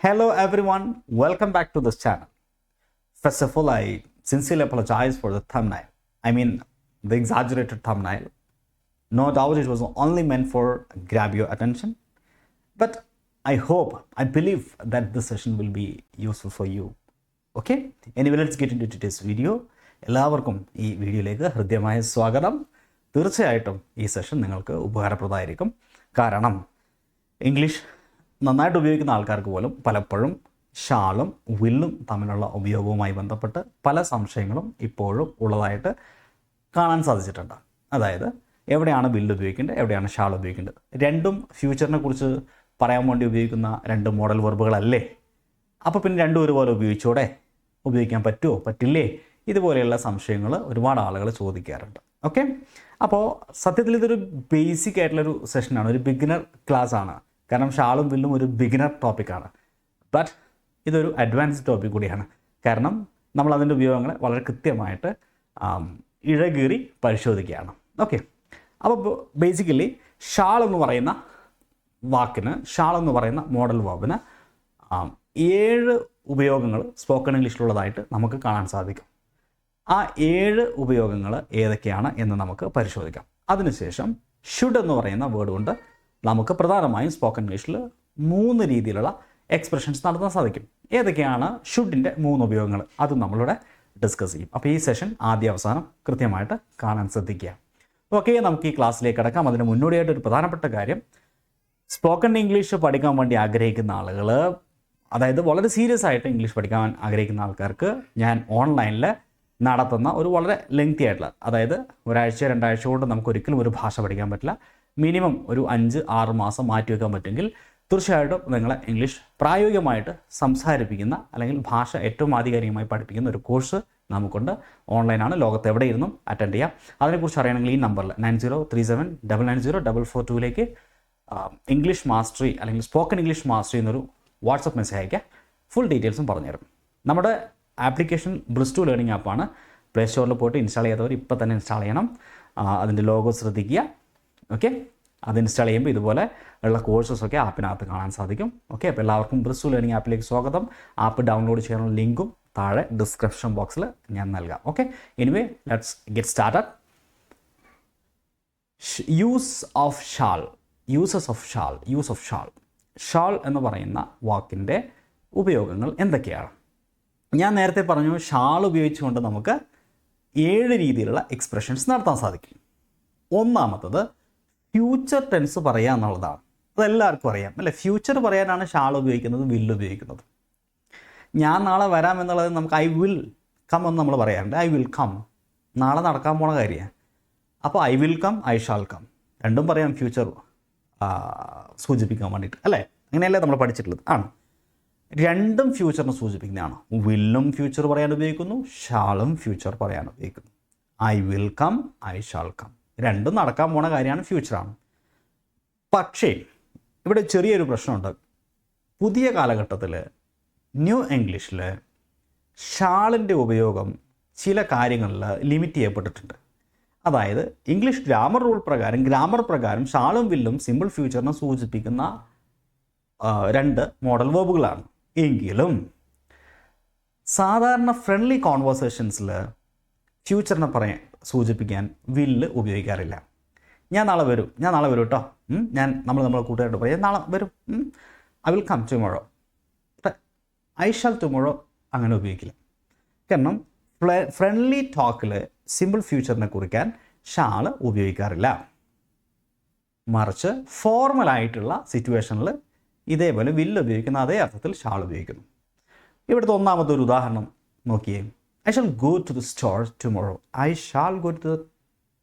Hello everyone, welcome back to this channel. First of all, I sincerely apologize for the thumbnail. I mean, the exaggerated thumbnail. No doubt it was only meant for grab your attention. But I hope, I believe that this session will be useful for you. Okay anyway let's get into today's video എല്ലാവർക്കും ഈ വീഡിയോയിലേക്ക് ഹൃദ്യമായ സ്വാഗതം തീർച്ചയായിട്ടും ഈ session നിങ്ങൾക്ക് ഉപകാരപ്രദമായിരിക്കും കാരണം English നന്നായിട്ട് ഉപയോഗിക്കുന്ന ആൾക്കാർക്ക് പോലും പലപ്പോഴും ഷാളും വില്ലും തമ്മിലുള്ള ഉപയോഗവുമായി ബന്ധപ്പെട്ട് പല സംശയങ്ങളും ഇപ്പോഴും ഉള്ളതായിട്ട് കാണാൻ സാധിച്ചിട്ടുണ്ട്. അതായത് എവിടെയാണ് വില്ല് ഉപയോഗിക്കേണ്ടത് എവിടെയാണ് ഷാൾ ഉപയോഗിക്കേണ്ടത്? രണ്ടും ഫ്യൂച്ചറിനെ കുറിച്ച് പറയാൻ വേണ്ടി ഉപയോഗിക്കുന്ന രണ്ട് മോഡൽ വെർബുകളല്ലേ അപ്പോൾ പിന്നെ രണ്ടും ഒരുപോലെ ഉപയോഗിച്ചൂടെ? ഉപയോഗിക്കാൻ പറ്റുമോ പറ്റില്ലേ? ഇതുപോലെയുള്ള സംശയങ്ങൾ ഒരുപാട് ആളുകൾ ചോദിക്കാറുണ്ട്. ഓക്കെ അപ്പോൾ സത്യത്തിൽ ഇതൊരു ബേസിക് ആയിട്ടുള്ളൊരു സെഷനാണ് ഒരു ബിഗിനർ ക്ലാസ് ആണ്. കാരണം ഷാളും വില്ലും ഒരു ബിഗിനർ ടോപ്പിക്കാണ് ബട്ട് ഇതൊരു അഡ്വാൻസ്ഡ് ടോപ്പിക് കൂടിയാണ്. കാരണം നമ്മൾ അതിന്റെ ഉപയോഗങ്ങളെ വളരെ കൃത്യമായിട്ട് ഇഴകീറി പരിശോധിക്കുകയാണ്. ഓക്കെ അപ്പോൾ ബേസിക്കലി ഷാൾ എന്ന് പറയുന്ന വാക്കിന് ഷാൾ എന്ന് പറയുന്ന മോഡൽ വാബിന് ഏഴ് ഉപയോഗങ്ങൾ സ്പോക്കൺ ഇംഗ്ലീഷിലുള്ളതായിട്ട് നമുക്ക് കാണാൻ സാധിക്കും. ആ ഏഴ് ഉപയോഗങ്ങൾ ഏതൊക്കെയാണ് എന്ന് നമുക്ക് പരിശോധിക്കാം. അതിനുശേഷം ഷുഡ് എന്ന് പറയുന്ന വേർഡ് കൊണ്ട് നമുക്ക് പ്രധാനമായും സ്പോക്കൺ ഇംഗ്ലീഷിൽ മൂന്ന് രീതിയിലുള്ള എക്സ്പ്രഷൻസ് നടത്താൻ സാധിക്കും. ഏതൊക്കെയാണ്? ഷുഡിന്റെ മൂന്ന് ഉപയോഗങ്ങൾ അത് നമ്മളിവിടെ ഡിസ്കസ് ചെയ്യും. അപ്പോൾ ഈ സെഷൻ ആദ്യ അവസാനം കൃത്യമായിട്ട് കാണാൻ ശ്രദ്ധിക്കുക. ഓക്കെ നമുക്ക് ഈ ക്ലാസ്സിലേക്ക് കിടക്കാം. അതിന് മുന്നോടിയായിട്ട് ഒരു പ്രധാനപ്പെട്ട കാര്യം. സ്പോക്കൺ ഇംഗ്ലീഷ് പഠിക്കാൻ വേണ്ടി ആഗ്രഹിക്കുന്ന ആളുകൾ അതായത് വളരെ സീരിയസ് ആയിട്ട് ഇംഗ്ലീഷ് പഠിക്കാൻ ആഗ്രഹിക്കുന്ന ആൾക്കാർക്ക് ഞാൻ ഓൺലൈനിൽ നടത്തുന്ന ഒരു വളരെ ലെങ്തി ആയിട്ടുള്ള അതായത് ഒരാഴ്ച രണ്ടാഴ്ച കൊണ്ട് നമുക്ക് ഒരിക്കലും ഒരു ഭാഷ പഠിക്കാൻ പറ്റില്ല. മിനിമം ഒരു അഞ്ച് ആറ് മാസം മാറ്റി വെക്കാൻ പറ്റുമെങ്കിൽ തീർച്ചയായിട്ടും നിങ്ങളെ ഇംഗ്ലീഷ് പ്രായോഗികമായിട്ട് സംസാരിപ്പിക്കുന്ന അല്ലെങ്കിൽ ഭാഷ ഏറ്റവും ആധികാരികമായി പഠിപ്പിക്കുന്ന ഒരു കോഴ്സ് നമുക്കുണ്ട്. ഓൺലൈനാണ് ലോകത്ത് എവിടെ ഇരുന്നും അറ്റൻഡ് ചെയ്യാം. അതിനെക്കുറിച്ച് അറിയണമെങ്കിൽ ഈ നമ്പറിൽ nine zero three seven double nine zero double four ടൂയിലേക്ക് English mastery അല്ലെങ്കിൽ സ്പോക്കൺ ഇംഗ്ലീഷ് മാസ്റ്ററി എന്നൊരു വാട്സപ്പ് മെസ്സേജ് അയക്കുക ഫുൾ ഡീറ്റെയിൽസും പറഞ്ഞുതരും. നമ്മുടെ ആപ്ലിക്കേഷൻ ടു ലേണിംഗ് ആപ്പാണ് പ്ലേ സ്റ്റോറിൽ പോയിട്ട് ഇൻസ്റ്റാൾ ചെയ്തവർ ഇപ്പോൾ തന്നെ ഇൻസ്റ്റാൾ ചെയ്യണം അതിന്റെ ലോഗോ ശ്രദ്ധിക്കുക. ഓക്കെ അത് ഇൻസ്റ്റാൾ ചെയ്യുമ്പോൾ ഇതുപോലെ ഉള്ള കോഴ്സസ് ഒക്കെ ആപ്പിനകത്ത് കാണാൻ സാധിക്കും. ഓക്കെ അപ്പോൾ എല്ലാവർക്കും ബ്രിസ്സു ലേണിംഗ് ആപ്പിലേക്ക് സ്വാഗതം. ആപ്പ് ഡൗൺലോഡ് ചെയ്യാനുള്ള ലിങ്കും താഴെ ഡിസ്ക്രിപ്ഷൻ ബോക്സിൽ ഞാൻ നൽകാം. Okay anyway let's get started use of shall uses of shall use of shall shall എന്ന് പറയുന്ന വാക്കിന്റെ ഉപയോഗങ്ങൾ എന്തൊക്കെയാണ്? ഞാൻ നേരത്തെ പറഞ്ഞു ഷാൾ ഉപയോഗിച്ചുകൊണ്ട് നമുക്ക് ഏഴ് രീതിയിലുള്ള എക്സ്പ്രഷൻസ് നടത്താൻ സാധിക്കും. ഒന്നാമത്തത് ഫ്യൂച്ചർ ടെൻസ് പറയുക എന്നുള്ളതാണ്. അതെല്ലാവർക്കും അറിയാം. അല്ലേ? ഫ്യൂച്ചർ പറയാനാണ് ഷാൾ ഉപയോഗിക്കുന്നത് വില്ല് ഉപയോഗിക്കുന്നത്. ഞാൻ നാളെ വരാം എന്നുള്ളത് നമുക്ക് ഐ വിൽ കം എന്ന് നമ്മൾ പറയാറുണ്ട്. ഐ വിൽ കം നാളെ നടക്കാൻ പോണ കാര്യമാണ് അപ്പോൾ I will come I shall come രണ്ടും പറയാം ഫ്യൂച്ചർ സൂചിപ്പിക്കാൻ വേണ്ടിയിട്ട്. അല്ലേ? അങ്ങനെയല്ലേ നമ്മൾ പഠിച്ചിട്ടുള്ളത്? ആണ്. രണ്ടും ഫ്യൂച്ചറിനെ സൂചിപ്പിക്കുന്നതാണ്. വില്ലും ഫ്യൂച്ചർ പറയാൻ ഉപയോഗിക്കുന്നു ഷാളും ഫ്യൂച്ചർ പറയാൻ ഉപയോഗിക്കുന്നു. I will come I shall come രണ്ടും നടക്കാൻ പോണ കാര്യമാണ് ഫ്യൂച്ചറാണ് പക്ഷേ ഇവിടെ ചെറിയൊരു പ്രശ്നമുണ്ട്. പുതിയ കാലഘട്ടത്തിൽ ന്യൂ ഇംഗ്ലീഷിൽ ഷാളിന്റെ ഉപയോഗം ചില കാര്യങ്ങളിൽ ലിമിറ്റ് ചെയ്യപ്പെട്ടിട്ടുണ്ട്. അതായത് ഇംഗ്ലീഷ് ഗ്രാമർ റൂൾ പ്രകാരം ഗ്രാമർ പ്രകാരം ഷാളും വില്ലും സിമ്പിൾ ഫ്യൂച്ചറിനെ സൂചിപ്പിക്കുന്ന രണ്ട് മോഡൽ വേർബുകളാണ് എങ്കിലും സാധാരണ ഫ്രണ്ട്ലി കോൺവേഴ്സേഷൻസിൽ ഫ്യൂച്ചറിനെ പറയാൻ സൂചിപ്പിക്കാൻ വില്ല് ഉപയോഗിക്കാറില്ല. ഞാൻ നാളെ വരും. ഞാൻ നാളെ വരും കേട്ടോ. ഞാൻ നമ്മൾ നമ്മളെ കൂട്ടുകാരോട് പറയാം നാളെ വരും. I will come tomorrow I shall tomorrow അങ്ങനെ ഉപയോഗിക്കില്ല. കാരണം ഫ്രണ്ട്ലി ടോക്കിൽ സിമ്പിൾ ഫ്യൂച്ചറിനെ കുറിക്കാൻ ഷാൾ ഉപയോഗിക്കാറില്ല. മറിച്ച് ഫോർമലായിട്ടുള്ള സിറ്റുവേഷനിൽ ഇതേപോലെ വില്ല് ഉപയോഗിക്കുന്ന അതേ അർത്ഥത്തിൽ ഷാൾ ഉപയോഗിക്കുന്നു. ഇവിടുത്തെ ഒന്നാമത്തെ ഒരു ഉദാഹരണം നോക്കിയേ. I shall go to the store tomorrow I shall go to the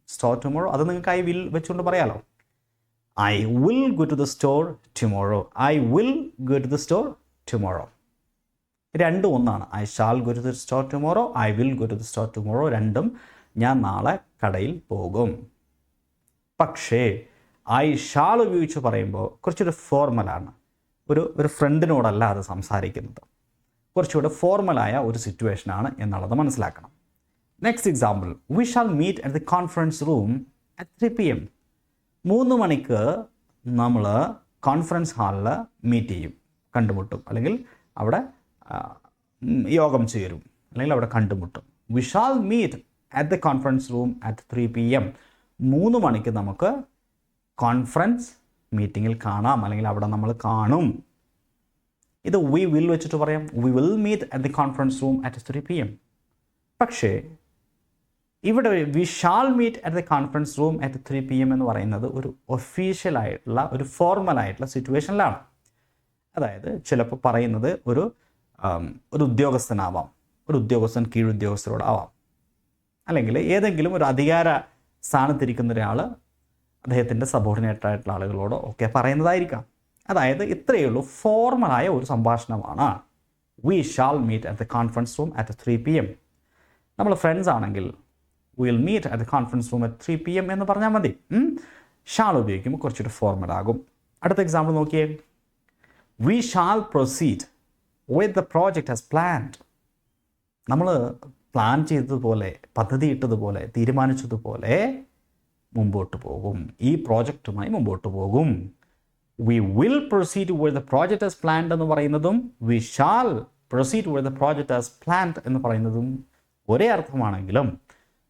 store tomorrow അത് നിങ്ങൾക്ക് ഐ വിൽ വെച്ചുകൊണ്ട് പറയാലോ. I will go to the store tomorrow I will go to the store tomorrow രണ്ടും ഒന്നാണ്. I shall go to the store tomorrow I will go to the store tomorrow രണ്ടും ഞാൻ നാളെ കടയിൽ പോകും. പക്ഷേ ഐ ഷാൾ ഉപയോഗിച്ച് പറയുമ്പോൾ കുറച്ചൊരു ഫോർമലാണ് ഒരു ഒരു ഫ്രണ്ടിനോടല്ല അത് സംസാരിക്കുന്നത്. കുറച്ചുകൂടെ ഫോർമലായ ഒരു സിറ്റുവേഷനാണ് എന്നുള്ളത് മനസ്സിലാക്കണം. Next example we shall meet at the conference room at three P M മൂന്ന് മണിക്ക് നമ്മൾ കോൺഫറൻസ് ഹാളിൽ മീറ്റ് ചെയ്യും കണ്ടുമുട്ടും. അല്ലെങ്കിൽ അവിടെ യോഗം ചേരും. അല്ലെങ്കിൽ അവിടെ കണ്ടുമുട്ടും. We shall meet at the conference room at three P M മൂന്ന് മണിക്ക് നമുക്ക് കോൺഫറൻസ് മീറ്റിങ്ങിൽ കാണാം. അല്ലെങ്കിൽ അവിടെ നമ്മൾ കാണും. ഇത് വി വിൽ വെച്ചിട്ട് പറയാം. We will meet at the conference room at three P M പക്ഷേ ഇവിടെ we shall meet at the conference room at three P M എന്ന് പറയുന്നത് ഒരു ഒഫീഷ്യലായിട്ടുള്ള ഒരു ഫോർമൽ ആയിട്ടുള്ള സിറ്റുവേഷനിലാണ് അതായത് ചിലപ്പോൾ പറയുന്നത് ഒരു ഒരു ഉദ്യോഗസ്ഥനാവാം. ഒരു ഉദ്യോഗസ്ഥൻ കീഴുദ്യോഗസ്ഥരോടാവാം അല്ലെങ്കിൽ ഏതെങ്കിലും ഒരു അധികാര സ്ഥാനത്തിരിക്കുന്ന ഒരാൾ അദ്ദേഹത്തിന്റെ സബോർഡിനേറ്റ് ആയിട്ടുള്ള ആളുകളോടോ ഒക്കെ പറയുന്നതായിരിക്കാം. അതായത് ഇത്രയേ ഉള്ളൂ ഫോർമലായ ഒരു സംഭാഷണമാണ്. We shall meet at the conference room at three P M നമ്മൾ ഫ്രണ്ട്സ് ആണെങ്കിൽ will meet at the conference room at three P M എന്ന് പറഞ്ഞാൽ മതി. ഷാൾ ഉപയോഗിക്കുമ്പോൾ കുറച്ചുകൂടി ഫോർമൽ ആകും. അടുത്ത എക്സാമ്പിൾ നോക്കിയേ. We shall proceed with the project as planned നമ്മൾ പ്ലാൻ ചെയ്തതുപോലെ പദ്ധതി ഇട്ടതുപോലെ തീരുമാനിച്ചതുപോലെ മുമ്പോട്ട് പോകും. ഈ പ്രോജക്റ്റുമായി മുമ്പോട്ട് പോകും. We will proceed with the project as planned എന്ന് പറയുന്നതും we shall proceed with the project as planned എന്ന് പറയുന്നതും ഒരേ അർത്ഥമാണെങ്കിലും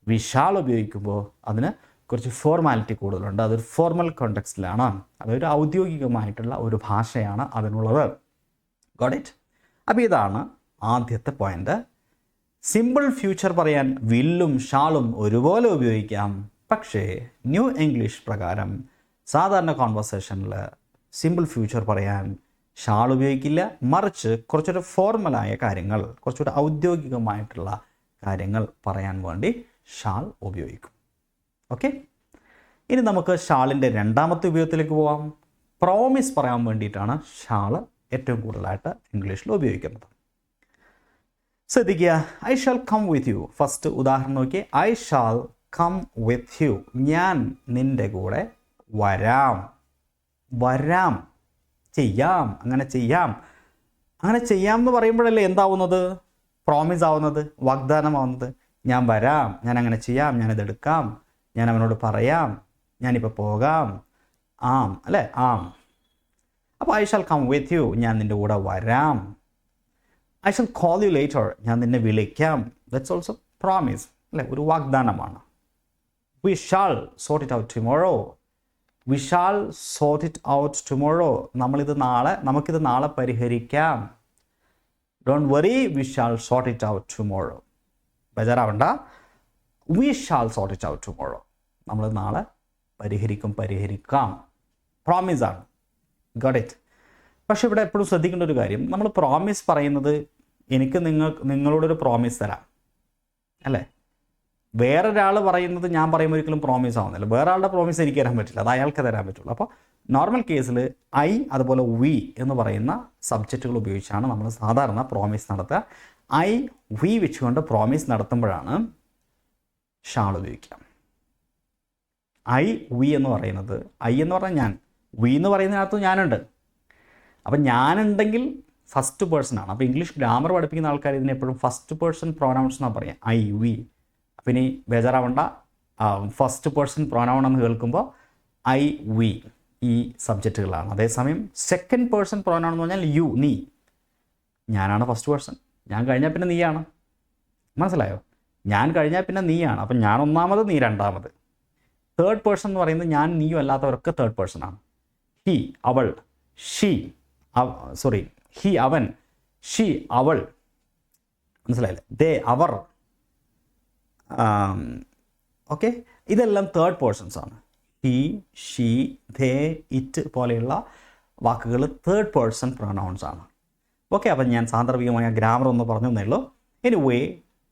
വി ഷാൾ ഉപയോഗിക്കുമ്പോൾ അതിന് കുറച്ച് ഫോർമാലിറ്റി കൂടുതലുണ്ട്. അതൊരു ഫോർമൽ കോണ്ടെക്സ്റ്റിലാണ് അതൊരു ഔദ്യോഗികമായിട്ടുള്ള ഒരു ഭാഷയാണ് അതിനുള്ളത്. ഗോഡ് ഇറ്റ് അപ്പോൾ ഇതാണ് ആദ്യത്തെ പോയിന്റ് സിമ്പിൾ ഫ്യൂച്ചർ പറയാൻ വില്ലും ഷാളും ഒരുപോലെ ഉപയോഗിക്കാം. പക്ഷേ ന്യൂ ഇംഗ്ലീഷ് പ്രകാരം സാധാരണ കോൺവെർസേഷനിൽ സിമ്പിൾ ഫ്യൂച്ചർ പറയാൻ ഷാൾ ഉപയോഗിക്കില്ല. മറിച്ച് കുറച്ചുകൂടെ ഫോർമലായ കാര്യങ്ങൾ കുറച്ചുകൂടെ ഔദ്യോഗികമായിട്ടുള്ള കാര്യങ്ങൾ പറയാൻ വേണ്ടി ഷാൾ ഉപയോഗിക്കും. ഓക്കെ ഇനി നമുക്ക് ഷാളിന്റെ രണ്ടാമത്തെ ഉപയോഗത്തിലേക്ക് പോകാം പ്രോമിസ് പറയാൻ വേണ്ടിയിട്ടാണ് ഷാൾ ഏറ്റവും കൂടുതലായിട്ട് ഇംഗ്ലീഷിൽ ഉപയോഗിക്കുന്നത്. ശ്രദ്ധിക്കുക I shall come with you first ഉദാഹരണം നോക്കി I shall come with you ഞാൻ നിന്റെ കൂടെ വരാം. വരാം. ചെയ്യാം. അങ്ങനെ ചെയ്യാം. അങ്ങനെ ചെയ്യാം എന്ന് പറയുമ്പോഴല്ലേ എന്താവുന്നത്? പ്രോമിസ് ആവുന്നത്? വാഗ്ദാനമാവുന്നത്? ഞാൻ വരാം. ഞാൻ അങ്ങനെ ചെയ്യാം. ഞാനിത് എടുക്കാം ഞാൻ അവനോട് പറയാം. ഞാനിപ്പോൾ പോകാം. ആം. അല്ലേ? ആം. അപ്പോൾ I shall come with you ഞാൻ നിന്റെ കൂടെ വരാം. I shall call you later ഞാൻ നിന്നെ വിളിക്കാം. ദറ്റ്സ് ഓൾസോ പ്രോമിസ് അല്ലേ? ഒരു വാഗ്ദാനമാണ്. We shall sort it out tomorrow we shall sort it out tomorrow നമ്മളിത് നാളെ നമുക്കിത് നാളെ പരിഹരിക്കാം. Don't worry we shall sort it out tomorrow ബേജാറാവണ്ട. We shall sort it out tomorrow നമ്മൾ നാളെ പരിഹരിക്കും പരിഹരിക്കാം. പ്രോമിസാണ് ഗോട്ട് ഇറ്റ് പക്ഷെ ഇവിടെ എപ്പോഴും ശ്രദ്ധിക്കേണ്ട ഒരു കാര്യം. നമ്മൾ പ്രോമിസ് പറയുന്നത് എനിക്ക് നിങ്ങൾ നിങ്ങളോടൊരു പ്രോമിസ് തരാം. അല്ലേ? വേറൊരാൾ പറയുന്നത് ഞാൻ പറയുമ്പോൾ ഒരിക്കലും പ്രോമിസ് ആവുന്നില്ല. വേറെ ആളുടെ പ്രോമിസ് എനിക്ക് തരാൻ പറ്റില്ല. അത് അയാൾക്ക് തരാൻ പറ്റുള്ളൂ. അപ്പോൾ നോർമൽ കേസിൽ ഐ അതുപോലെ വി എന്ന് പറയുന്ന സബ്ജക്റ്റുകൾ ഉപയോഗിച്ചാണ് നമ്മൾ സാധാരണ പ്രോമിസ് നടത്തുക. ഐ വി വെച്ചുകൊണ്ട് പ്രോമിസ് നടത്തുമ്പോഴാണ് ഷാൾ ഉപയോഗിക്കാം ഐ വി എന്ന് പറയുന്നത് ഐ എന്ന് പറഞ്ഞാൽ ഞാൻ. വി എന്ന് പറയുന്നതിനകത്ത് ഞാനുണ്ട്. അപ്പം ഞാനുണ്ടെങ്കിൽ ഫസ്റ്റ് പേഴ്സൺ ആണ്. അപ്പോൾ ഇംഗ്ലീഷ് ഗ്രാമർ പഠിപ്പിക്കുന്ന ആൾക്കാർ ഇതിനെ എപ്പോഴും ഫസ്റ്റ് പേഴ്സൺ പ്രോനൗൺസ് എന്നാണ് പറയുക ഐ വി ഇനി ബേജാറാവണ്ട. ഫസ്റ്റ് പേഴ്സൺ പ്രോനൗൺ എന്ന് കേൾക്കുമ്പോൾ ഐ വി ഈ സബ്ജക്റ്റുകളാണ് അതേസമയം സെക്കൻഡ് പേഴ്സൺ പ്രോനൗൺ എന്ന് പറഞ്ഞാൽ യു നീ. ഞാനാണ് ഫസ്റ്റ് പേഴ്സൺ ഞാൻ കഴിഞ്ഞാൽ പിന്നെ നീയാണ്. മനസ്സിലായോ? ഞാൻ കഴിഞ്ഞാൽ പിന്നെ നീയാണ്. അപ്പം ഞാൻ ഒന്നാമത് നീ രണ്ടാമത്. തേർഡ് പേഴ്സൺ എന്ന് പറയുന്നത് ഞാൻ നീയും അല്ലാത്തവരൊക്കെ തേർഡ് പേഴ്സൺ ആണ്. ഹി അവൾ. ഷീ സോറി ഹി അവൻ. ഷീ അവൾ. മനസ്സിലായില്ലേ? ദേ അവർ. ഓക്കെ ഇതെല്ലാം തേർഡ് പേഴ്സൺസ് ആണ് ഹി ഷീ ധേ ഇറ്റ് പോലെയുള്ള വാക്കുകൾ തേർഡ് പേഴ്സൺ പ്രൊണൗൺസ് ആണ് ഓക്കെ അപ്പം ഞാൻ സാന്ദർഭികമായ ഗ്രാമർ ഒന്ന് പറഞ്ഞു എന്നേ ഉള്ളൂ anyway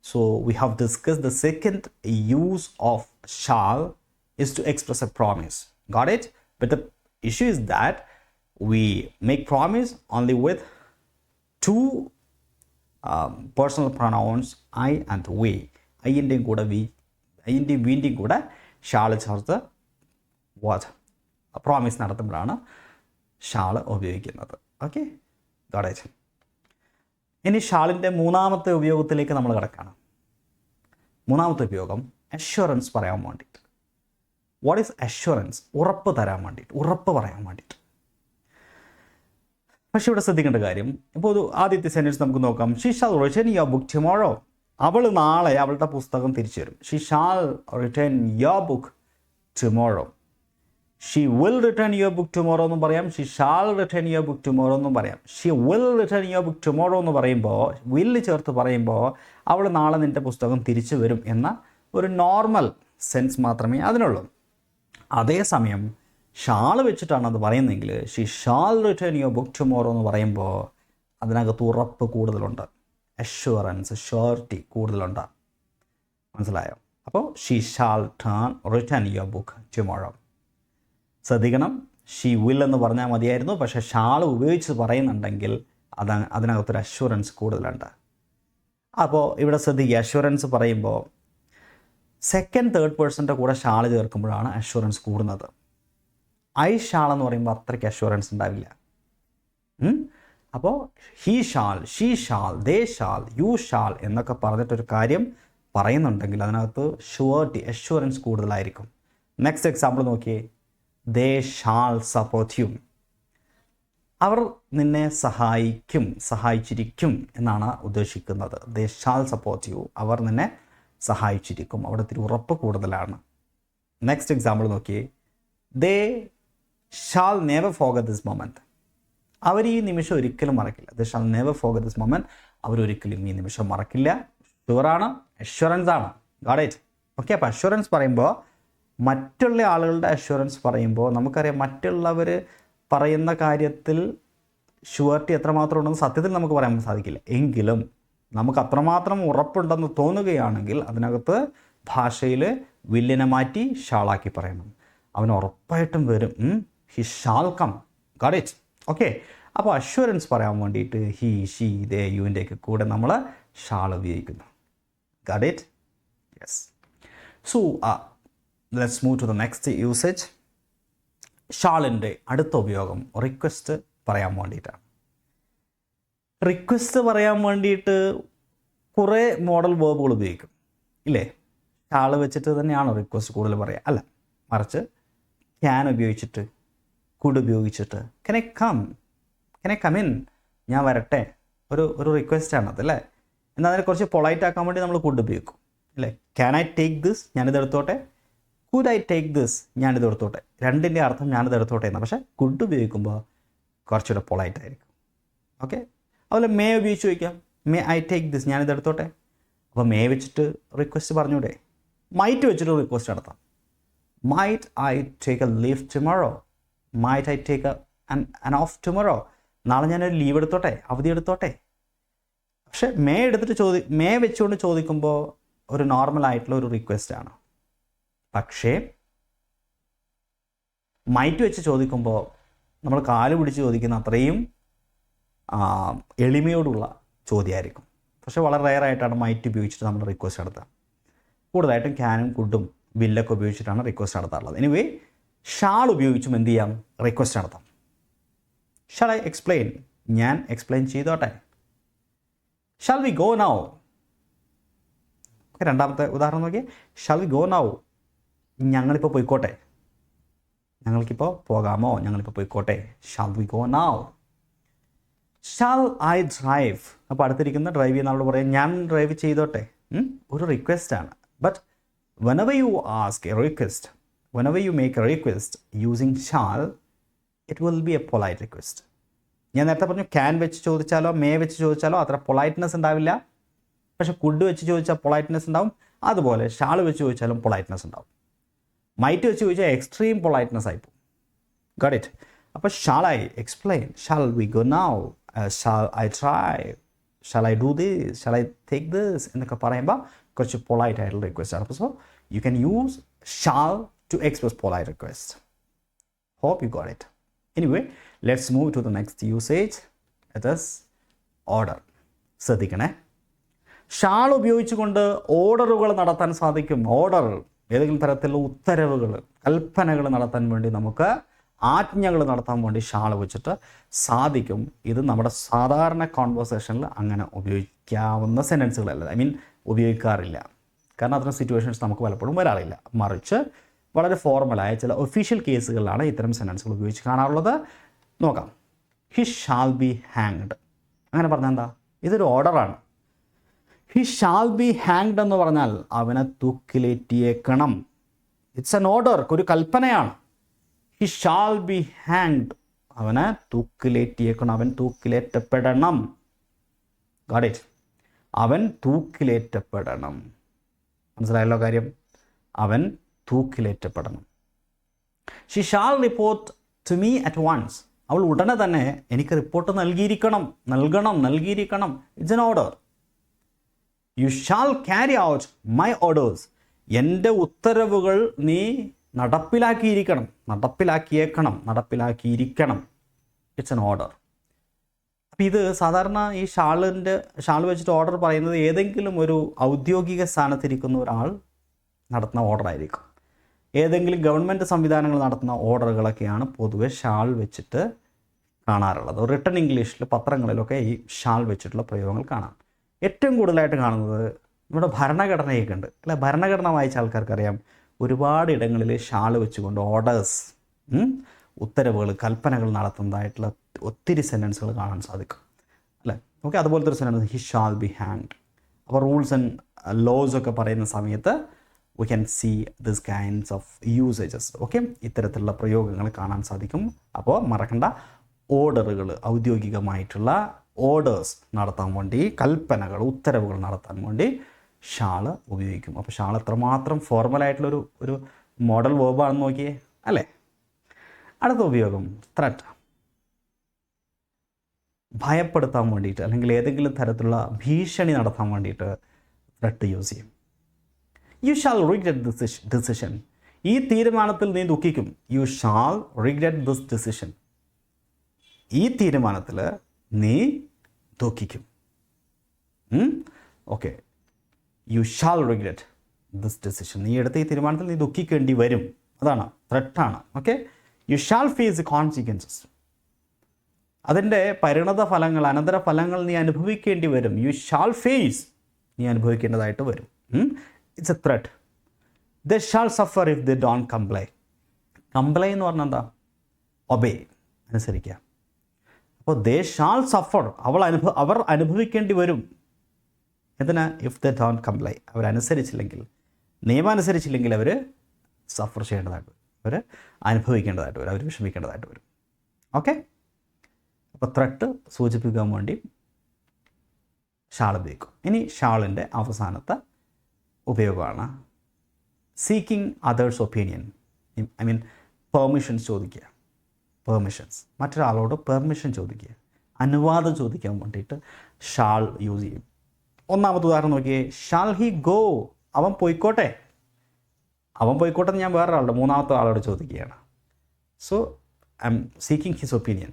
so we have discuss the second use of shall is to express a promise. Got it? But the issue is that we make promise only with two um, personal pronouns I and we. ഐന്റെയും കൂടെ we ഐന്റെയും വീന്റെയും കൂടെ shall ചേർത്ത് വാച്ച് promise നടത്തുമ്പോഴാണ് shall ഉപയോഗിക്കുന്നത്. Okay ഗോഡേജ് ഇനി ഷാളിന്റെ മൂന്നാമത്തെ ഉപയോഗത്തിലേക്ക് നമ്മൾ കിടക്കുകയാണ് മൂന്നാമത്തെ ഉപയോഗം അഷ്വറൻസ് പറയാൻ വേണ്ടിയിട്ട്. വാട്ട് ഈസ് അഷ്വറൻസ് ഉറപ്പ് തരാൻ വേണ്ടിയിട്ട് ഉറപ്പ് പറയാൻ വേണ്ടിയിട്ട്. പക്ഷെ ഇവിടെ ശ്രദ്ധിക്കേണ്ട കാര്യം ഇപ്പോൾ ആദ്യത്തെ സെന്റൻസ് നമുക്ക് നോക്കാം. She return your book tomorrow അവൾ നാളെ അവളുടെ പുസ്തകം തിരിച്ചു തരും she shall return your book tomorrow she will return your book tomorrow എന്നും പറയാം. She shall return your book tomorrow എന്നും പറയാം. She will return your book tomorrow എന്ന് പറയുമ്പോൾ വില്ല് ചേർത്ത് പറയുമ്പോൾ അവൾ നാളെ നിന്റെ പുസ്തകം തിരിച്ചു വരും എന്ന ഒരു നോർമൽ സെൻസ് മാത്രമേ അതിനുള്ളൂ. അതേസമയം ഷാൾ വെച്ചിട്ടാണ് അത് പറയുന്നതെങ്കിൽ she shall return your book tomorrow എന്ന് പറയുമ്പോൾ അതിനകത്ത് ഉറപ്പ് കൂടുതലുണ്ട്. അഷ്വറൻസ് ഷോർട്ടി കൂടുതലുണ്ട്? മനസ്സിലായോ? അപ്പോൾ she shall turn return your book tomorrow ശ്രദ്ധിക്കണം. ഷീ വിൽ എന്ന് പറഞ്ഞാൽ മതിയായിരുന്നു. പക്ഷേ ഷാൾ ഉപയോഗിച്ച് പറയുന്നുണ്ടെങ്കിൽ അത് അതിനകത്തൊരു അഷ്വറൻസ് കൂടുതലുണ്ട്. അപ്പോൾ ഇവിടെ ശ്രദ്ധിക്കുക. അഷ്വറൻസ് പറയുമ്പോൾ സെക്കൻഡ് തേർഡ് പേഴ്സന്റെ കൂടെ ഷാൾ ചേർക്കുമ്പോഴാണ് അഷ്വറൻസ് കൂടുന്നത്. ഐ ഷാൾ എന്ന് പറയുമ്പോൾ അത്രയ്ക്ക് അഷ്വറൻസ് ഉണ്ടാവില്ല. അപ്പോൾ he shall she shall they shall you shall എന്നൊക്കെ പറഞ്ഞിട്ടൊരു കാര്യം പറയുന്നുണ്ടെങ്കിൽ അതിനകത്ത് ഷുവർട്ടി അഷ്വറൻസ് കൂടുതലായിരിക്കും. നെക്സ്റ്റ് എക്സാമ്പിൾ നോക്കിയേ. ദേ ഷാൾ സപ്പോർട്ട് യു അവർ നിന്നെ സഹായിക്കും സഹായിച്ചിരിക്കും എന്നാണ് ഉദ്ദേശിക്കുന്നത്. ദേ ഷാൾ സപ്പോർട്ട് യു അവർ നിന്നെ സഹായിച്ചിരിക്കും. അവിടെ ഇത്തിരി ഉറപ്പ് കൂടുതലാണ്. നെക്സ്റ്റ് എക്സാമ്പിൾ നോക്കിയേ. They shall never forget this moment അവർ ഈ നിമിഷം ഒരിക്കലും മറക്കില്ല. They shall never forget this moment അവരൊരിക്കലും ഈ നിമിഷം മറക്കില്ല. ഷുവറാണ് അഷ്വറൻസ് ആണ് ഗാഡ് ഇറ്റ് ഓക്കെ അപ്പോൾ അഷ്വറൻസ് പറയുമ്പോൾ മറ്റുള്ള ആളുകളുടെ അഷ്വറൻസ് പറയുമ്പോൾ നമുക്കറിയാം മറ്റുള്ളവർ പറയുന്ന കാര്യത്തിൽ ഷുവർട്ടി എത്രമാത്രം ഉണ്ടെന്ന് സത്യത്തിൽ നമുക്ക് പറയാൻ സാധിക്കില്ല. എങ്കിലും നമുക്ക് അത്രമാത്രം ഉറപ്പുണ്ടെന്ന് തോന്നുകയാണെങ്കിൽ അതിനകത്ത് ഭാഷയിൽ വില്ലിനെ മാറ്റി ഷാളാക്കി പറയണം. അവൻ ഉറപ്പായിട്ടും വരും. He shall come got it okay അപ്പോൾ അഷ്വറൻസ് പറയാൻ വേണ്ടിയിട്ട് ഹി ഷീ ദേ യുവിന്റെയൊക്കെ കൂടെ നമ്മൾ ഷാൾ ഉപയോഗിക്കുന്നു. Got it yes so let's move to the next usage ഷാളിന്റെ അടുത്ത ഉപയോഗം റിക്വസ്റ്റ് പറയാൻ വേണ്ടിയിട്ടാണ്. റിക്വസ്റ്റ് പറയാൻ വേണ്ടിയിട്ട് കുറേ മോഡൽ വേർബുകൾ ഉപയോഗിക്കും. ഇല്ലേ? ഷാൾ വെച്ചിട്ട് തന്നെയാണോ റിക്വസ്റ്റ് കൂടുതൽ പറയുക അല്ല മറിച്ച് ക്യാൻ ഉപയോഗിച്ചിട്ട് കുഡ് ഉപയോഗിച്ചിട്ട് can I come can I come in ഞാൻ വരട്ടെ. ഒരു ഒരു റിക്വസ്റ്റ് ആണ് അല്ലേ? എന്നാൽ അതിനെ കുറച്ച് പൊളൈറ്റ് ആക്കാൻ വേണ്ടി നമ്മൾ കുഡ് ഉപയോഗിക്കും അല്ലേ? ക്യാൻ ഐ ടേക്ക് ദിസ് ഞാനിത് എടുത്തോട്ടെ. കുഡ് ഐ ടേക്ക് ദിസ് ഞാനിത് എടുത്തോട്ടെ. രണ്ടിന്റെ അർത്ഥം ഞാനിത് എടുത്തോട്ടെ എന്നാണ് പക്ഷേ കുഡ് ഉപയോഗിക്കുമ്പോൾ കുറച്ചുകൂടെ പൊളൈറ്റ് ആയിരിക്കും. ഓക്കെ അതുപോലെ മേ ഉപയോഗിച്ച് ചോദിക്കാം. മേ ഐ ടേക്ക് ദിസ് ഞാനിത് എടുത്തോട്ടെ. അപ്പോൾ മേ വെച്ചിട്ട് റിക്വസ്റ്റ് പറഞ്ഞൂടെ? മൈറ്റ് വെച്ചിട്ട് റിക്വസ്റ്റ് നടത്താം. Might I take a leave tomorrow might I take an off tomorrow നാളെ ഞാനൊരു ലീവ് എടുത്തോട്ടെ? അവധി എടുത്തോട്ടെ? പക്ഷേ മേ എടുത്തിട്ട് ചോദി മേ വെച്ചുകൊണ്ട് ചോദിക്കുമ്പോൾ ഒരു നോർമൽ ആയിട്ടുള്ള ഒരു റിക്വസ്റ്റ് ആണ്. പക്ഷേ മൈറ്റ് വെച്ച് ചോദിക്കുമ്പോൾ നമ്മൾ കാൽ പിടിച്ച് ചോദിക്കുന്ന അത്രയും എളിമയോടുള്ള ചോദ്യമായിരിക്കും. പക്ഷേ വളരെ റയറായിട്ടാണ് മൈറ്റ് ഉപയോഗിച്ചിട്ട് നമ്മൾ റിക്വസ്റ്റ് നടത്തുക. കൂടുതലായിട്ടും ക്യാനും കുഡും വില്ലൊക്കെ ഉപയോഗിച്ചിട്ടാണ് റിക്വസ്റ്റ് നടത്താറുള്ളത്. എനിവേ ഷാൾ ഉപയോഗിച്ചും എന്ത് ചെയ്യാം? റിക്വസ്റ്റ് നടത്താം. ഷാൾ ഐ എക്സ്പ്ലെയിൻ ഞാൻ എക്സ്പ്ലെയിൻ ചെയ്തോട്ടെ. ഷാൽ വി ഗോ നൗ രണ്ടാമത്തെ ഉദാഹരണം നോക്കിയേ. ഷാൽ വി ഗോ നൗ ഞങ്ങളിപ്പോൾ പോയിക്കോട്ടെ. ഞങ്ങൾക്കിപ്പോൾ പോകാമോ? ഞങ്ങളിപ്പോൾ പോയിക്കോട്ടെ. Shall we go now shall I drive അപ്പോൾ അടുത്തിരിക്കുന്ന ഡ്രൈവ് ചെയ്യുന്ന ആളോട് പറയാം ഞാൻ ഡ്രൈവ് ചെയ്തോട്ടെ. ഒരു റിക്വസ്റ്റാണ് but whenever you ask a request whenever you make a request using shall it will be a polite request ഞാൻ നേരത്തെ പറഞ്ഞു ക്യാൻ വെച്ച് ചോദിച്ചാലോ മേ വെച്ച് ചോദിച്ചാലോ അത്ര പൊളൈറ്റ്നെസ് ഉണ്ടാവില്ല. പക്ഷെ കുഡ് വെച്ച് ചോദിച്ചാൽ പൊളൈറ്റ്നെസ് ഉണ്ടാവും. അതുപോലെ ഷാൾ വെച്ച് ചോദിച്ചാലും പൊളൈറ്റ്നെസ് ഉണ്ടാവും. മൈറ്റ് വെച്ച് ചോദിച്ചാൽ എക്സ്ട്രീം പൊളൈറ്റ്നെസ് ആയിപ്പോൾ ഗോട്ട് ഇറ്റ് അപ്പോൾ shall I explain shall we go now shall I try shall I do this shall I take this എന്നൊക്കെ പറയുമ്പോൾ കുറച്ച് പൊളൈറ്റ് ആയിട്ടുള്ള റിക്വസ്റ്റ് ആണ്. So you can use shall to express polite request hope you got it. Anyway, let's move to the next usage It order. ശ്രദ്ധിക്കണേ. Shawl ഉപയോഗിച്ചുകൊണ്ട് ഓർഡറുകൾ നടത്താൻ സാധിക്കും. ഓർഡർ ഏതെങ്കിലും തരത്തിലുള്ള ഉത്തരവുകൾ കൽപ്പനകൾ നടത്താൻ വേണ്ടി നമുക്ക് ആജ്ഞകൾ നടത്താൻ വേണ്ടി ഷാൾ വെച്ചിട്ട് സാധിക്കും. ഇത് നമ്മുടെ സാധാരണ കോൺവെർസേഷനിൽ അങ്ങനെ ഉപയോഗിക്കാവുന്ന സെന്റൻസുകളല്ല ഐ മീൻ ഉപയോഗിക്കാറില്ല. കാരണം അത്തരം സിറ്റുവേഷൻസ് നമുക്ക് പലപ്പോഴും വരാറില്ല. മറിച്ച് വളരെ ഫോർമലായ ചില ഒഫീഷ്യൽ കേസുകളിലാണ് ഇത്തരം സെന്റൻസുകൾ ഉപയോഗിച്ച് കാണാറുള്ളത്. നോക്കാം. ഹി ഷാൽ ബി ഹാങ്ഡ് അങ്ങനെ പറഞ്ഞാൽ എന്താ? ഇതൊരു ഓർഡറാണ് ഹി ഷാൽ ബി ഹാങ്ഡ് എന്ന് പറഞ്ഞാൽ അവനെ തൂക്കിലേറ്റിയേക്കണം. ഇറ്റ്സ് എൻ ഓർഡർ ഒരു കൽപ്പനയാണ്. ഹി ഷാൽ ബി ഹാങ്ഡ് അവനെ തൂക്കിലേറ്റിയേക്കണം അവൻ തൂക്കിലേറ്റപ്പെടണം. ഗാഡ് അവൻ തൂക്കിലേറ്റപ്പെടണം. മനസ്സിലായല്ലോ കാര്യം? അവൻ തൂക്കിലേറ്റപ്പെടണം. She shall report to me at once അവൾ ഉടനെ തന്നെ എനിക്ക് റിപ്പോർട്ട് നൽകിയിരിക്കണം നൽകണം നൽകിയിരിക്കണം. It's an order you shall carry out my orders എന്റെ ഉത്തരവുകൾ നീ നടപ്പിലാക്കിയിരിക്കണം നടപ്പിലാക്കിയേക്കണം നടപ്പിലാക്കിയിരിക്കണം. ഇറ്റ്സ് എൻ ഓർഡർ അപ്പോൾ ഇത് സാധാരണ ഈ ഷാളിന്റെ ഷാൾ വെച്ചിട്ട് ഓർഡർ പറയുന്നത് ഏതെങ്കിലും ഒരു ഔദ്യോഗിക സ്ഥാനത്തിരിക്കുന്ന ഒരാൾ നടത്തുന്ന ഓർഡർ ആയിരിക്കും. ഏതെങ്കിലും ഗവൺമെന്റ് സംവിധാനങ്ങൾ നടത്തുന്ന ഓർഡറുകളൊക്കെയാണ് പൊതുവെ ഷാൾ വെച്ചിട്ട് കാണാറുള്ളത്. റിട്ടൺ ഇംഗ്ലീഷിൽ പത്രങ്ങളിലൊക്കെ ഈ ഷാൾ വെച്ചിട്ടുള്ള പ്രയോഗങ്ങൾ കാണാം. ഏറ്റവും കൂടുതലായിട്ട് കാണുന്നത് നമ്മുടെ ഭരണഘടനയൊക്കെ ഉണ്ട്. അല്ലെ ഭരണഘടന വായിച്ച ആൾക്കാർക്കറിയാം ഒരുപാട് ഇടങ്ങളിൽ ഷാൾ വെച്ചുകൊണ്ട് ഓർഡേഴ്സ് ഉത്തരവുകൾ കൽപ്പനകൾ നടത്തുന്നതായിട്ടുള്ള ഒത്തിരി സെന്റൻസുകൾ കാണാൻ സാധിക്കും. അല്ലേ ഓക്കെ അതുപോലത്തെ ഒരു sentence he shall be hanged അപ്പോൾ റൂൾസ് ആൻഡ് ലോസ് ഒക്കെ പറയുന്ന സമയത്ത് we can see this kinds of usages okay ഇത്തരത്തിലുള്ള പ്രയോഗങ്ങൾ കാണാൻ സാധിക്കും. അപ്പോൾ മറക്കണ്ട ഓർഡറുകൾ ഔദ്യോഗികമായിട്ടുള്ള ഓർഡേഴ്സ് നടത്താൻ വേണ്ടി കൽപ്പനകൾ ഉത്തരവുകൾ നടത്താൻ വേണ്ടി ഷാൾ ഉപയോഗിക്കും. അപ്പോൾ ഷാൾ എത്രമാത്രം ഫോർമലായിട്ടുള്ളൊരു ഒരു മോഡൽ വേർബാണെന്ന് നോക്കിയേ അല്ലേ? അടുത്ത ഉപയോഗം ത്രട്ട് ഭയപ്പെടുത്താൻ വേണ്ടിയിട്ട് അല്ലെങ്കിൽ ഏതെങ്കിലും തരത്തിലുള്ള ഭീഷണി നടത്താൻ വേണ്ടിയിട്ട് ത്രട്ട് യൂസ് ചെയ്യും. You shall regret this decision ഈ തീരുമാനത്തിൽ നീ ദുഃഖിക്കും. You shall regret this decision ഈ തീരുമാനത്തിൽ നീ ദുഃഖിക്കും. Okay you shall regret this decision നീ എടുത്ത ഈ തീരുമാനത്തിൽ നീ ദുഃഖിക്കേണ്ടി വരും. അതാണ്. ത്രെട്ടാണ് okay you shall face consequences അതിന്റെ പരിണത ഫലങ്ങൾ അനന്തര ഫലങ്ങൾ നീ അനുഭവിക്കേണ്ടി വരും. യു ഷാൽ ഫേസ് നീ അനുഭവിക്കേണ്ടതായിട്ട് വരും. It's a threat they shall suffer if they don't comply comply എന്ന് പറഞ്ഞാൽ എന്താ? ഒബേ അനുസരിക്കുക. അപ്പോൾ ദേ ഷാൾ സഫർ അവൾ അനുഭവ അവർ അനുഭവിക്കേണ്ടി വരും. എന്തിനാ? ഇഫ് ദ ഡോൺ കംപ്ലൈ അവരനുസരിച്ചില്ലെങ്കിൽ നിയമം അനുസരിച്ചില്ലെങ്കിൽ അവർ സഫർ ചെയ്യേണ്ടതായിട്ട് വരും. അവർ അനുഭവിക്കേണ്ടതായിട്ട് വരും. അവർ വിഷമിക്കേണ്ടതായിട്ട് വരും. ഓക്കെ അപ്പോൾ ത്രട്ട് സൂചിപ്പിക്കാൻ വേണ്ടി ഷാൾ ഉപയോഗിക്കും. ഇനി ഷാളിന്റെ അവസാനത്തെ ഉപയോഗമാണ്. Seeking others opinion I mean permissions ചോദിക്കുക. പെർമിഷൻസ് മറ്റൊരാളോട് പെർമിഷൻ ചോദിക്കുക. അനുവാദം ചോദിക്കാൻ വേണ്ടിയിട്ട് ഷാൾ യൂസ് ചെയ്യും. ഒന്നാമത്തെ ഉദാഹരണം നോക്കിയേ. ഷാൾ ഹി ഗോ അവൻ പോയിക്കോട്ടെ. അവൻ പോയിക്കോട്ടെ ഞാൻ വേറൊരാളുടെ മൂന്നാമത്തെ ആളോട് ചോദിക്കുകയാണ്. So I'm seeking his opinion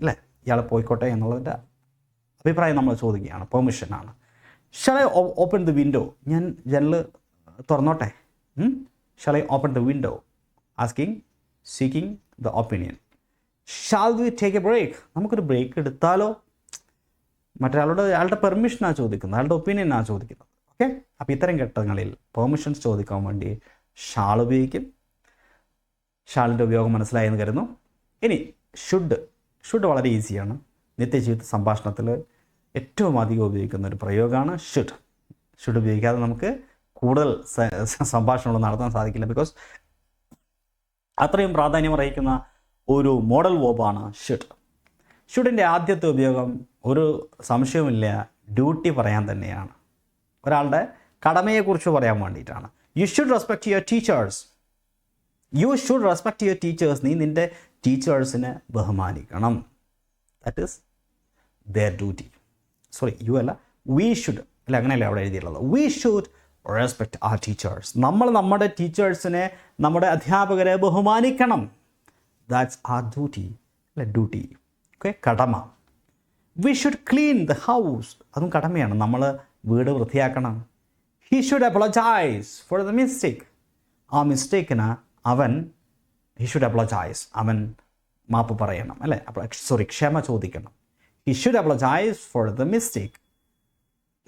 അല്ലേ? ഇയാൾ പോയിക്കോട്ടെ എന്നുള്ളതിന്റെ അഭിപ്രായം നമ്മൾ ചോദിക്കുകയാണ്. പെർമിഷനാണ് shall I open the window ഞാൻ ജനൽ തുറന്നോട്ടെ. Shall I open the window asking seeking the opinion shall we take a break നമുക്കൊരു ബ്രേക്ക് എടുത്താലോ? മറ്റൊരാളോട് അയാളുടെ പെർമിഷനാണ് ചോദിക്കുന്നത് അയാളുടെ ഒപ്പീനിയനാണ് ചോദിക്കുന്നത്. ഓക്കെ അപ്പോൾ ഇത്തരം ഘട്ടങ്ങളിൽ പെർമിഷൻസ് ചോദിക്കാൻ വേണ്ടി ഷാൾ ഉപയോഗിക്കും. ഷാളിന്റെ ഉപയോഗം മനസ്സിലായെന്ന് കരുതുന്നു. ഇനി ഷുഡ് ഷുഡ് വളരെ ഈസിയാണ് നിത്യജീവിത സംഭാഷണത്തിൽ ഏറ്റവും അധികം ഉപയോഗിക്കുന്ന ഒരു പ്രയോഗമാണ് ഷുഡ് ഷുഡ് ഉപയോഗിക്കാതെ നമുക്ക് കൂടുതൽ സംഭാഷണങ്ങൾ നടത്താൻ സാധിക്കില്ല. ബിക്കോസ് അത്രയും പ്രാധാന്യം അറിയിക്കുന്ന ഒരു മോഡൽ വോബാണ് ഷുഡ് ഷുഡിന്റെ ആദ്യത്തെ ഉപയോഗം ഒരു സംശയവുമില്ല ഡ്യൂട്ടി പറയാൻ തന്നെയാണ്. ഒരാളുടെ കടമയെക്കുറിച്ച് പറയാൻ വേണ്ടിയിട്ടാണ്. You should respect your teachers you should respect your teachers നീ നിന്റെ ടീച്ചേഴ്സിനെ ബഹുമാനിക്കണം. That is their duty sorry you അല്ല വി ഷുഡ് അല്ല അങ്ങനെയല്ല അവിടെ എഴുതിയിട്ടുള്ളത്. We should respect our teachers നമ്മൾ നമ്മുടെ ടീച്ചേഴ്സിനെ നമ്മുടെ അധ്യാപകരെ ബഹുമാനിക്കണം. ദാറ്റ്സ് ആ ഡ്യൂട്ടി അല്ല ഡ്യൂട്ടി ഓക്കെ കടമ. We should clean the house അതും കടമയാണ്. നമ്മൾ വീട് വൃത്തിയാക്കണം. He should apologise for the mistake ആ മിസ്റ്റേക്കിന് അവൻ ഹി ഷുഡ് അപ്ലോജൈസ് അവൻ മാപ്പ് പറയണം അല്ലേ? അപ്പോൾ സോറി ക്ഷമ ചോദിക്കണം. He should apologise for the mistake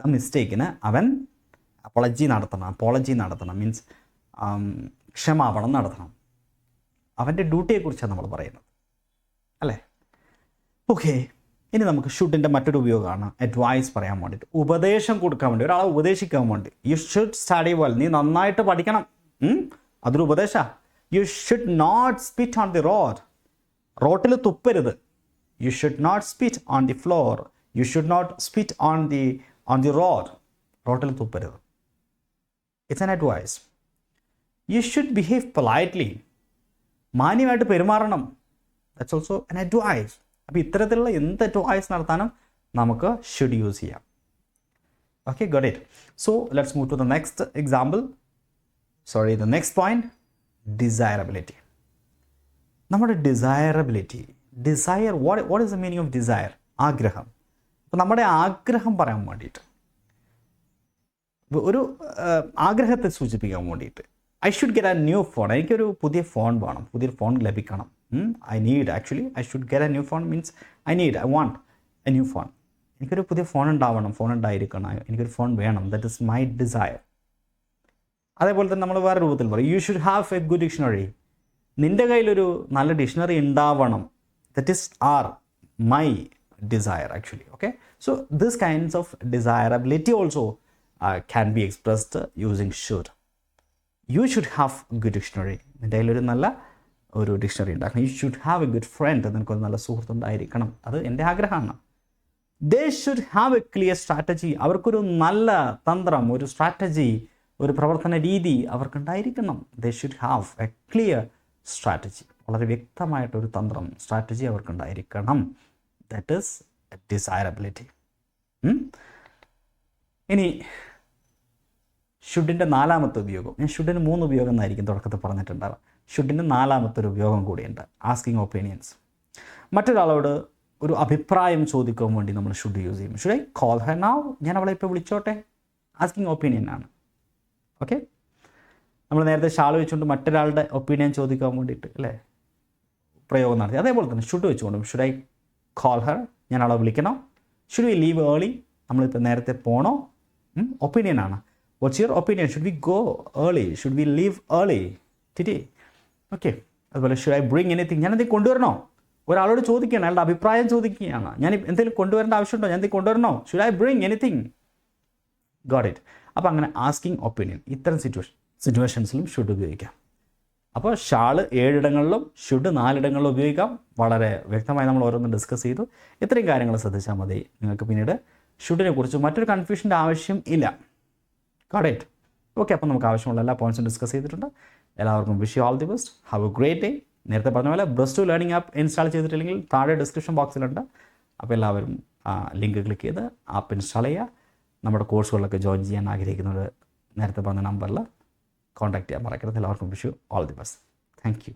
ആ മിസ്റ്റേക്കിന് അവൻ അപ്പോളജി നടത്തണം അപ്പോളജി നടത്തണം. മീൻസ് ക്ഷമാപണം നടത്തണം. അവന്റെ ഡ്യൂട്ടിയെക്കുറിച്ചാണ് നമ്മൾ പറയുന്നത്. അല്ലേ? ഓക്കെ ഇനി നമുക്ക് ഷുഡിന്റെ മറ്റൊരു ഉപയോഗമാണ് അഡ്വൈസ് പറയാൻ വേണ്ടിയിട്ട്. ഉപദേശം കൊടുക്കാൻ വേണ്ടി ഒരാളെ ഉപദേശിക്കാൻ വേണ്ടി. യു ഷുഡ് സ്റ്റഡി വെൽ നീ നന്നായിട്ട് പഠിക്കണം? അതൊരു ഉപദേശ. You should not spit on the road റോട്ടിൽ തുപ്പരുത്. You should not spit on the floor. You should not spit on the on the road റോട്ടിൽ തുപ്പരുത്. It's an advice you should behave politely മാന്യമായിട്ട് പെരുമാറണം. ദാറ്റ്സ് ഓൾസോ an അഡ്വൈസ് അപ്പോൾ ഇത്തരത്തിലുള്ള എന്ത് advice നടത്താനും നമുക്ക് ഷുഡ് യൂസ് ചെയ്യാം. Okay got it so let's move to the next example sorry the next point desirability നമ്മുടെ desirability desire what what is the meaning of desire ആഗ്രഹം. അപ്പോൾ നമ്മുടെ ആഗ്രഹം പറയാൻ വേണ്ടിയിട്ട്. ഒരു ആഗ്രഹത്തെ സൂചിപ്പിക്കാൻ വേണ്ടിയിട്ട്. I should get a new phone എനിക്കൊരു പുതിയ ഫോൺ വേണം. പുതിയൊരു ഫോൺ ലഭിക്കണം. I need actually I should get a new phone means I need I want a new phone എനിക്കൊരു പുതിയ ഫോൺ ഉണ്ടാവണം. ഫോൺ ഉണ്ടായിരിക്കണം. എനിക്കൊരു ഫോൺ വേണം. ദറ്റ് ഇസ് മൈ ഡിസയർ അതേപോലെ തന്നെ നമ്മൾ വേറെ രൂപത്തിൽ പറയും. You should have a good dictionary നിന്റെ കയ്യിലൊരു നല്ല ഡിക്ഷണറി ഉണ്ടാവണം. That is are my desire actually okay so this kinds of desirability also can be expressed using should you should have good dictionary നിന്റെ കയ്യിലൊരു നല്ല ഒരു ഡിക്ഷണറി ഉണ്ടാക്കണം. You should have a good friend നിനക്കൊരു നല്ല സുഹൃത്ത് ഉണ്ടായിരിക്കണം അത് എന്റെ ആഗ്രഹമാണ്. They should have a clear strategy അവർക്കൊരു നല്ല തന്ത്രം ഒരു സ്ട്രാറ്റജി ഒരു പ്രവർത്തന രീതി അവർക്കുണ്ടായിരിക്കണം. They should have a clear strategy വളരെ വ്യക്തമായിട്ടൊരു തന്ത്രം സ്ട്രാറ്റജി അവർക്കുണ്ടായിരിക്കണം. ദാറ്റ് ഈസ് ഡിസൈറബിലിറ്റി ഇനി ഷുഡിന്റെ നാലാമത്തെ ഉപയോഗം. ഞാൻ ഷുഡിന് മൂന്ന് ഉപയോഗം എന്നായിരിക്കും തുടക്കത്തിൽ പറഞ്ഞിട്ടുണ്ടാവുക. ഷുഡിന്റെ നാലാമത്തെ ഒരു ഉപയോഗം കൂടിയുണ്ട്. ആസ്കിങ് ഒപ്പീനിയൻസ് മറ്റൊരാളോട് ഒരു അഭിപ്രായം ചോദിക്കാൻ വേണ്ടി നമ്മൾ ഷുഡ് യൂസ് ചെയ്യും should I call her now ഞാൻ അവളെ ഇപ്പോൾ വിളിച്ചോട്ടെ? ആസ്കിങ് ഒപ്പീനിയൻ ആണ്. ഓക്കെ നമ്മൾ നേരത്തെ ഷാൾ വെച്ചുകൊണ്ട് മറ്റൊരാളുടെ ഒപ്പീനിയൻ ചോദിക്കാൻ വേണ്ടിയിട്ട് അല്ലേ? പ്രയോഗം നടത്തി. അതേപോലെ തന്നെ ഷുഡ് വെച്ചുകൊണ്ട് ഷുഡ് ഐ കോൾ ഹർ ഞാൻ അവളെ വിളിക്കണോ? ഷുഡ് വി ലീവ് ഏർലി നമ്മളിപ്പോൾ നേരത്തെ പോണോ? ഒപ്പീനിയൻ ആണ്. What's your opinion should we go early should we leave early Titty okay അതുപോലെ ഷുഡ് ഐ ബ്രിങ് എനിത്തിങ് ഞാൻ എന്തെങ്കിലും കൊണ്ടുവരണോ? ഒരാളോട് ചോദിക്കുകയാണ്. അയാളുടെ അഭിപ്രായം ചോദിക്കുകയാണ്. ഞാൻ എന്തെങ്കിലും കൊണ്ടുവരേണ്ട ആവശ്യമുണ്ടോ? ഞാൻ എന്തെങ്കിലും കൊണ്ടുവരണോ? Should I bring anything got it അപ്പോൾ അങ്ങനെ ആസ്കിങ് ഒപ്പീനിയൻ ഇത്തരം സിറ്റുവേഷൻ സിറ്റുവേഷൻസിലും ഷുഡ് ഉപയോഗിക്കാം. അപ്പോൾ ഷാൾ ഏഴിടങ്ങളിലും ഷുഡ് നാലിടങ്ങളിലും ഉപയോഗിക്കാം. വളരെ വ്യക്തമായി നമ്മൾ ഓരോന്നും ഡിസ്കസ് ചെയ്തു. ഇത്രയും കാര്യങ്ങൾ ശ്രദ്ധിച്ചാൽ മതി. നിങ്ങൾക്ക് പിന്നീട് ഷുഡിനെ കുറിച്ച് മറ്റൊരു കൺഫ്യൂഷന്റെ ആവശ്യം ഇല്ല. കറക്റ്റ് ഓക്കെ അപ്പോൾ നമുക്ക് ആവശ്യമുള്ള എല്ലാ പോയിന്റ്സും ഡിസ്കസ് ചെയ്തിട്ടുണ്ട്. എല്ലാവർക്കും wish you all the best have a great day നേരത്തെ പറഞ്ഞ പോലെ plus two learning app install ചെയ്തിട്ടില്ലെങ്കിൽ താഴെ ഡിസ്ക്രിപ്ഷൻ ബോക്സിലുണ്ട് അപ്പോൾ എല്ലാവരും ലിങ്ക് ക്ലിക്ക് ചെയ്ത് ആപ്പ് ഇൻസ്റ്റാൾ ചെയ്യുക. നമ്മുടെ കോഴ്സുകളിലൊക്കെ ജോയിൻ ചെയ്യാൻ ആഗ്രഹിക്കുന്നത് നേരത്തെ പറഞ്ഞ നമ്പറിൽ കോൺടാക്ട് ചെയ്യാൻ മറക്കരുത് എല്ലാവർക്കും wish you all the best thank you